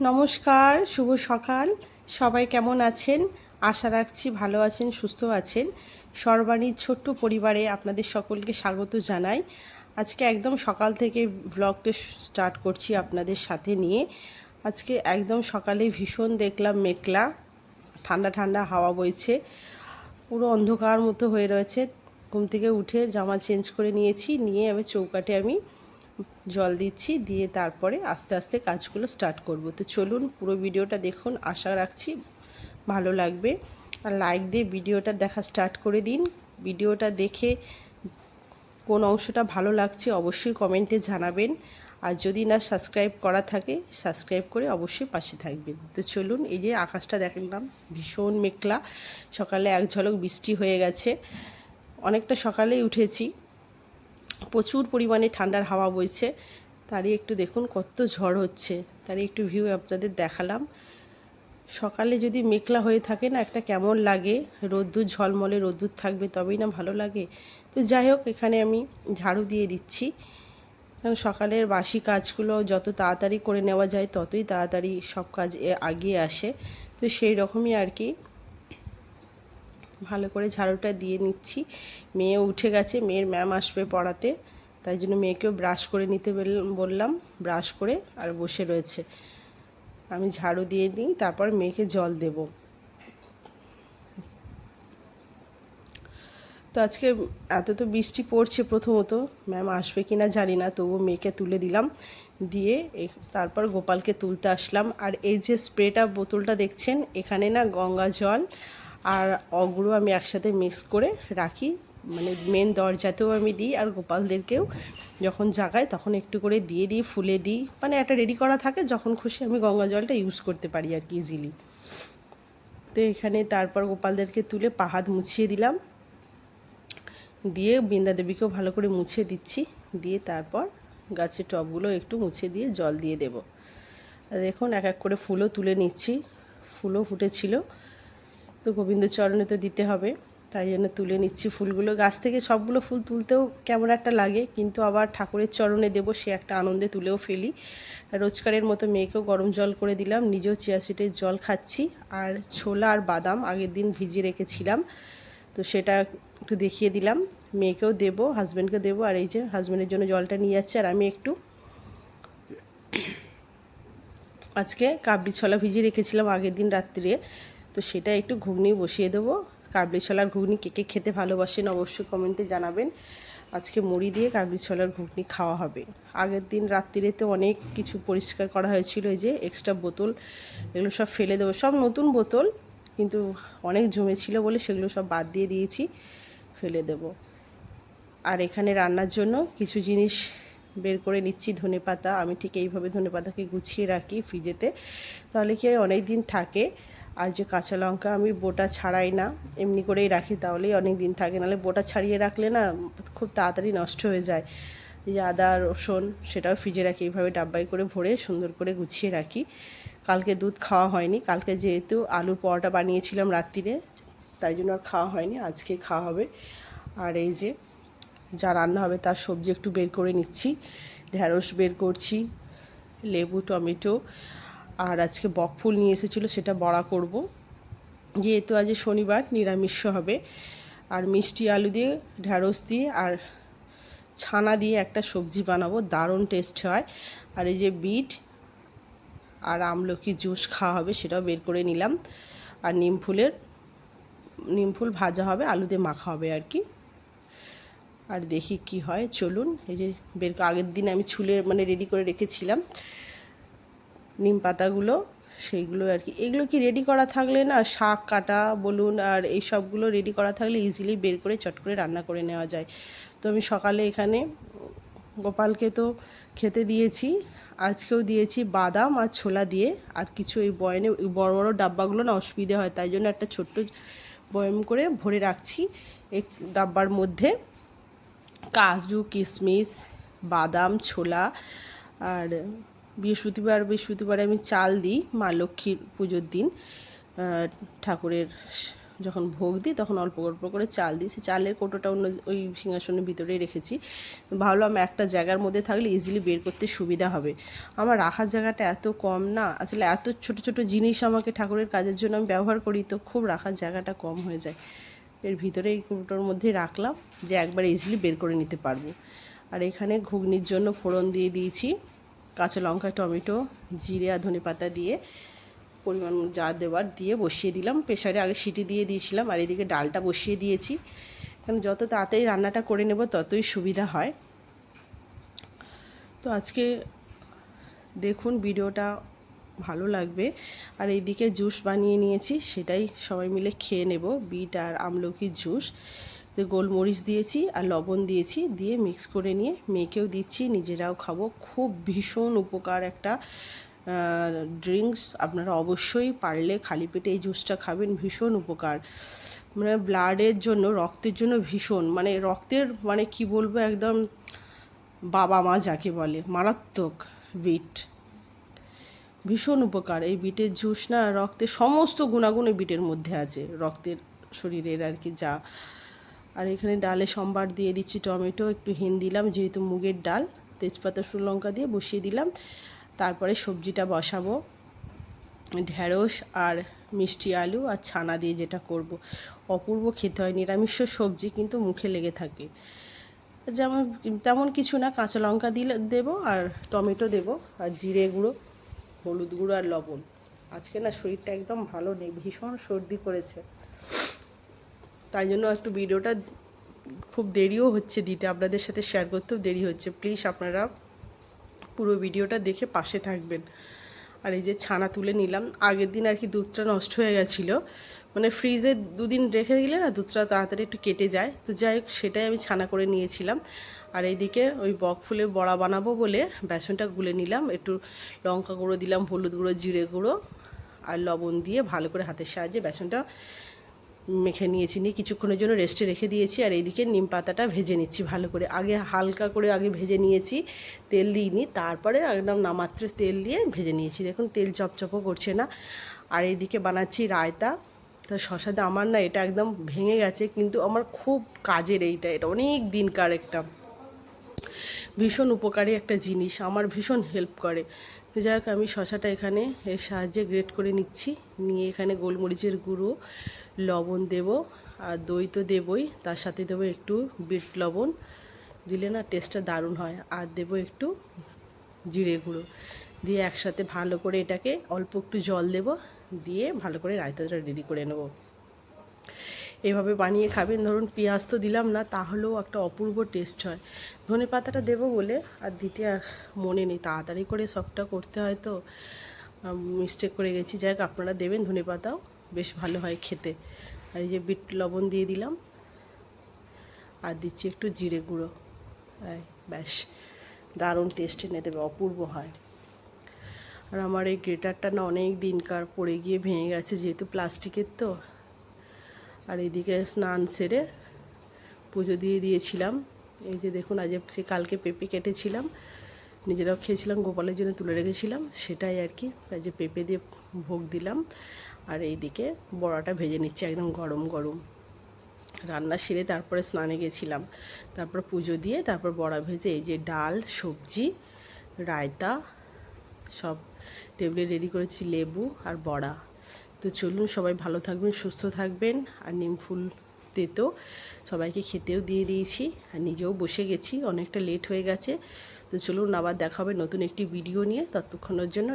নমস্কার, শুভ সকাল। সবাই কেমন আছেন? আশা রাখছি ভালো আছেন, সুস্থ আছেন। সর্বাণীর ছোট্ট পরিবারে আপনাদের সকলকে স্বাগত জানাই। আজকে একদম সকাল থেকে ব্লগটা স্টার্ট করছি আপনাদের সাথে নিয়ে। আজকে একদম সকালে ভীষণ দেখলাম মেঘলা। ঠান্ডা ঠান্ডা হাওয়া বইছে। পুরো অন্ধকার মতো হয়ে রয়েছে। ঘুম থেকে উঠে জামা চেঞ্জ করে নিয়েছি। নিয়ে এবার চৌকাটে আমি জল দিচ্ছি, দিয়ে তারপরে আস্তে আস্তে কাজগুলো স্টার্ট করব। তো চলুন পুরো ভিডিওটা দেখুন, আশা রাখছি ভালো লাগবে। আর লাইক দিয়ে ভিডিওটা দেখা স্টার্ট করে দিন। ভিডিওটা দেখে কোন অংশটা ভালো লাগছে অবশ্যই কমেন্টে জানাবেন। আর যদি না সাবস্ক্রাইব করা থাকে সাবস্ক্রাইব করে অবশ্যই পাশে থাকবেন। তো চলুন এই যে আকাশটা দেখলাম, ভীষণ মেঘলা। সকালে এক ঝলক বৃষ্টি হয়ে গেছে। অনেকটা সকালেই উঠেছি। প্রচুর পরিমাণে ঠান্ডার হাওয়া বইছে। তারই একটু দেখুন কত ঝড় হচ্ছে। তারই একটু ভিউ আপনাদের দেখালাম। সকালে যদি মেঘলা হয়ে থাকে না, একটা কেমন লাগে? রোদ্দুর, ঝলমলে রোদ্দুর থাকবে, তবেই না ভালো লাগে? তো যাই হোক, এখানে আমি ঝাড়ু দিয়ে দিচ্ছি। কারণ সকালের বাসি কাজগুলো যত তাড়াতাড়ি করে নেওয়া যায়, ততই তাড়াতাড়ি সব কাজ আগিয়ে আসে। তো সেই রকমই আর কি। ভালো করে ঝাড়ুটা দিয়ে নিচ্ছি। মেয়ে উঠে গেছে, মেয়ের ম্যাম আসবে পড়াতে। তাই জন্য মেয়েকেও ব্রাশ করে নিতে বললাম ব্রাশ করে আর বসে রয়েছে। আমি ঝাড়ু দিয়ে নিই, তারপর মেয়েকে জল দেব। তো আজকে এত তো বৃষ্টি পড়ছে প্রথমত ম্যাম আসবে কি না জানি না তবু মেয়েকে তুলে দিলাম। দিয়ে তারপর গোপালকে তুলতে আসলাম। আর এই যে স্প্রেটা বোতলটা দেখছেন, এখানে না গঙ্গা জল আর অগুলো আমি একসাথে মিক্স করে রাখি। মানে মেন দরজাতেও আমি দিই আর গোপালদেরকেও। যখন জাগাই তখন একটু করে দিয়ে দিই, ফুলে দিই। মানে একটা রেডি করা থাকে, যখন খুশি আমি গঙ্গা জলটা ইউজ করতে পারি আর কি ইজিলি তো এখানে তারপর গোপালদেরকে তুলে পাহাদ মুছিয়ে দিলাম। দিয়ে বৃন্দা দেবীকেও ভালো করে মুছে দিচ্ছি। দিয়ে তারপর গাছের টবগুলো একটু মুছে দিয়ে জল দিয়ে দেব। দেখুন, এক এক করে ফুলও তুলে নিচ্ছি। ফুলও ফুটেছিল। তো গোবিন্দ চরণে তো দিতে হবে। তাই জন্য তুলে নিচ্ছি ফুলগুলো। গাছ থেকে সবগুলো ফুল তুলতেও কেমন একটা লাগে, কিন্তু আবার ঠাকুরের চরণে দেবো সে একটা আনন্দে তুলেও ফেলি। রোজকারের মতো মেয়েকেও গরম জল করে দিলাম, নিজেও চিয়া সিটের জল খাচ্ছি। আর ছোলা আর বাদাম আগের দিন ভিজিয়ে রেখেছিলাম, তো সেটা একটু দেখিয়ে দিলাম। মেয়েকেও দেবো হাজব্যান্ডকে দেবো, আর এই যে হাজব্যান্ডের জন্য জলটা নিয়ে যাচ্ছে, আর আমি একটু আজকে কাবলি ছলা ভিজিয়ে রেখেছিলাম আগের দিন রাত্রিরে। তো সেটা একটু ঘুগনি বসিয়ে দেবো। কাবলি ছোলার ঘুগনি কে কে খেতে ভালোবাসেন অবশ্যই কমেন্টে জানাবেন। আজকে মুড়ি দিয়ে কাবলি ছোলার ঘুগনি খাওয়া হবে। আগের দিন রাত্রিরেতে অনেক কিছু পরিষ্কার করা হয়েছিল যে এক্সট্রা বোতল, এগুলো সব ফেলে দেবো। সব নতুন বোতল, কিন্তু অনেক জমেছিল বলে সেগুলো সব বাদ দিয়ে দিয়েছি, ফেলে দেব। আর এখানে রান্নার জন্য কিছু জিনিস বের করে নিচ্ছি, ধনে পাতা। আমি ঠিক এইভাবে ধনে পাতাকে গুছিয়ে রাখি ফ্রিজেতে। তাহলে কি অনেক দিন থাকে। আর যে কাঁচা লঙ্কা আমি বোটা ছাড়াই না, এমনি করেই রাখি তাহলেই অনেক দিন থাকে। নাহলে বোটা ছাড়িয়ে রাখলে না খুব তাড়াতাড়ি নষ্ট হয়ে যায়। যে আদা, রসুন সেটাও ফ্রিজে রাখি, এইভাবে ডাব্বাই করে ভরে সুন্দর করে গুছিয়ে রাখি। কালকে দুধ খাওয়া হয়নি, কালকে যেহেতু আলুর পরোটা বানিয়েছিলাম রাত্রিরে, তাই জন্য আর খাওয়া হয়নি, আজকে খাওয়া হবে। আর এই যে যা রান্না হবে তার সবজি একটু বের করে নিচ্ছি ঢ্যাঁড়স বের করছি, লেবু, টমেটো আর আজকে বকফুল নিয়ে এসেছিল, সেটা বড়া করব। যেহেতু আজ শনিবার, নিরামিষ হবে। আর মিষ্টি আলু দিয়ে ঢ্যাঁড়স দিয়ে আর ছানা দিয়ে একটা সবজি বানাবো, দারুণ টেস্ট হয়। আর এই যে বিট আর আমলকি জুস খাওয়া হবে, সেটাও বের করে নিলাম। আর নিম ফুলের, নিম ফুল ভাজা হবে, আলু দিয়ে মাখা হবে আর কি। আর দেখি কি হয়, চলুন, এই যে বের, আগের দিন আমি ছুলে মানে রেডি করে রেখেছিলাম। নিম পাতাগুলো, সেইগুলো আর কি। এগুলো কি রেডি করা থাকলে না শাক, কাটা বলুন আর এই সবগুলো রেডি করা থাকলে ইজিলি বের করে চট করে রান্না করে নেওয়া যায়। তো আমি সকালে এখানে গোপালকে তো খেতে দিয়েছি, আজকেও দিয়েছি বাদাম আর ছোলা দিয়ে। আর কিছু এই বয়নে বড় বড় ডাব্বাগুলো না অসুবিধে হয়, তাই জন্য একটা ছোট্ট বয়ম করে ভরে রাখছি এই ডাব্বার মধ্যে। কাজু, কিশমিশ, বাদাম, ছোলা আর বৃহস্পতিবার, বৃহস্পতিবারে আমি চাল দিই, মা লক্ষ্মীর পুজোর দিন। ঠাকুরের যখন ভোগ দিই, তখন অল্প অল্প করে চাল দিই। সে চালের কোটোটা অন্য ওই সিংহাসনের ভিতরেই রেখেছি। ভাবলাম একটা জায়গার মধ্যে থাকলে ইজিলি বের করতে সুবিধা হবে। আমার রাখার জায়গাটা এত কম না, আসলে এত ছোট ছোট জিনিস আমাকে ঠাকুরের কাজের জন্য আমি ব্যবহার করি তো খুব রাখার জায়গাটা কম হয়ে যায়। এর ভিতরে এই কৌটোর মধ্যে রাখলাম যে একবার ইজিলি বের করে নিতে পারব। আর এখানে ঘুগনির জন্য ফোড়ন দিয়ে দিয়েছি। কাঁচা লঙ্কা, টমেটো, জিরে আর ধনে পাতা দিয়ে পরিমাণ যা দেওয়ার দিয়ে বসিয়ে দিলাম। প্রেশারে আগে সিটি দিয়ে দিয়েছিলাম আর এদিকে ডালটা বসিয়ে দিয়েছি। কারণ যত তাড়াতাড়ি রান্নাটা করে নেব ততই সুবিধা হয়। তো আজকে দেখুন ভিডিওটা ভালো লাগবে। আর এইদিকে জুস বানিয়ে নিয়েছি, সেটাই সবাই মিলে খেয়ে নেব, বিট আর আমলকির জুস। গোলমরিচ দিয়েছি আর লবণ দিয়েছি, দিয়ে মিক্স করে নিয়ে মেয়েকেও দিচ্ছি। নিজেরাও খাব। খুব ভীষণ উপকার একটা ড্রিঙ্কস আপনারা অবশ্যই পারলে খালি পেটে এই জুসটা খাবেন, ভীষণ উপকার। মানে ব্লাডের জন্য, রক্তের জন্য ভীষণ। মানে রক্তের মানে কি বলব একদম, বাবা মা যাকে বলে, মারাত্মক বিট ভীষণ উপকার। এই বিটের জুস না, রক্তের সমস্ত গুণাগুণ বিটের মধ্যে আছে। রক্তের শরীরের আর কি যা আর এখানে ডালে সম্বার দিয়ে দিচ্ছি টমেটো, একটু হিন দিলাম, যেহেতু মুগের ডাল, তেজপাতা লঙ্কা দিয়ে বসিয়ে দিলাম। তারপরে সবজিটা বসাবো ঢ্যাঁড়স আর মিষ্টি আলু আর ছানা দিয়ে যেটা করব। অপূর্ব খেতে হয়, নিরামিষ সবজি কিন্তু মুখে লেগে থাকে। যেমন, তেমন কিছু না, কাঁচা লঙ্কা দিলে, দেবো আর টমেটো দেবো আর জিরে গুঁড়ো, হলুদ গুঁড়ো আর লবণ। আজকে না শরীরটা একদম ভালো নেই, ভীষণ সর্দি করেছে। তাই জন্য একটু ভিডিওটা খুব দেরিও হচ্ছে দিতে, আপনাদের সাথে শেয়ার করতেও দেরি হচ্ছে। প্লিজ আপনারা পুরো ভিডিওটা দেখে পাশে থাকবেন। আর এই যে ছানা তুলে নিলাম, আগের দিন আর কি দুধটা নষ্ট হয়ে গেছিল। মানে ফ্রিজে দুদিন রেখে দিলে না, দুধটা তাড়াতাড়ি একটু কেটে যায়। তো যাই হোক, সেটাই আমি ছানা করে নিয়েছিলাম। আর এইদিকে ওই বক ফুলে বড়া বানাবো বলে বেসনটা গুলে নিলাম। একটু লঙ্কা গুঁড়ো দিলাম, হলুদ গুঁড়ো, জিরে গুঁড়ো আর লবণ দিয়ে ভালো করে হাতের সাহায্যে বেসনটা মেখে নিয়েছি, নিয়ে কিছুক্ষণের জন্য রেস্টে রেখে দিয়েছি আর এইদিকে নিম পাতাটা ভেজে নিচ্ছি ভালো করে। আগে হালকা করে আগে ভেজে নিয়েছি, তেল দিইনি, তারপরে একদম নামাত্র তেল দিয়ে ভেজে নিয়েছি। দেখুন তেল চপচপও করছে না। আর এইদিকে বানাচ্ছি রায়তা। তা শশাতে আমার না এটা একদম ভেঙে গেছে, কিন্তু আমার খুব কাজের এইটা, এটা অনেক দিনকার একটা। ভীষণ উপকারী একটা জিনিস, আমার ভীষণ হেল্প করে। হোক আমি শশাটা এখানে এর সাহায্যে গ্রেট করে নিচ্ছি। নিয়ে এখানে গোলমরিচের গুঁড়ো, লবণ দেব, আর দই তো দেবই। তার সাথে দেবো একটু বিট লবণ। দিলে না টেস্টটা দারুণ হয়। আর দেবো একটু জিরে গুঁড়ো। দিয়ে একসাথে ভালো করে এটাকে অল্প একটু জল দেব। দিয়ে ভালো করে রায়তাটা রেডি করে নেব। এভাবে বানিয়ে খাবেন। ধরুন, পেঁয়াজ তো দিলাম না, তাহলেও একটা অপূর্ব টেস্ট হয়। ধনে পাতাটা দেবো বলে আর দিতে আর মনে নেই। তাড়াতাড়ি করে সবটা করতে হয় তো। মিস্টেক করে গেছি। যাই আপনারা দেবেন ধনে পাতাও। বেশ ভালো হয় খেতে। আর এই যে বিট লবণ দিয়ে দিলাম। আর দিচ্ছি একটু জিরে গুঁড়ো। ব্যাস। দারুণ টেস্ট এনে দেবে, অপূর্ব হয়। আর আমার এই গ্রেটারটা না অনেক দিনকার পড়ে গিয়ে ভেঙে গেছে, যেহেতু প্লাস্টিকের তো। আর এদিকে স্নান সেরে পুজো দিয়ে দিয়েছিলাম। এই যে দেখুন, আজ সে কালকে পেঁপে কেটেছিলাম। নিজেরাও খেয়েছিলাম, গোপালের জন্য তুলে রেখেছিলাম। সেটাই আর কি, এই যে পেঁপে দিয়ে ভোগ দিলাম। আর এইদিকে বড়াটা ভেজে নিচ্ছে, একদম গরম গরম। রান্না সেরে তারপরে স্নানে গেছিলাম। তারপর পুজো দিয়ে তারপর বড়া ভেজে এই যে ডাল, সবজি, রায়তা, সব টেবিলে রেডি করেছি লেবু আর বড়া। তো চলুন সবাই ভালো থাকবেন, সুস্থ থাকবেন। আর নিম ফুল তেতো সবাইকে খেতেও দিয়ে দিয়েছি, আর নিজেও বসে গেছি, অনেকটা লেট হয়ে গেছে। তো চলুন আবার দেখা হবে নতুন একটি ভিডিও নিয়ে। ততক্ষণের জন্য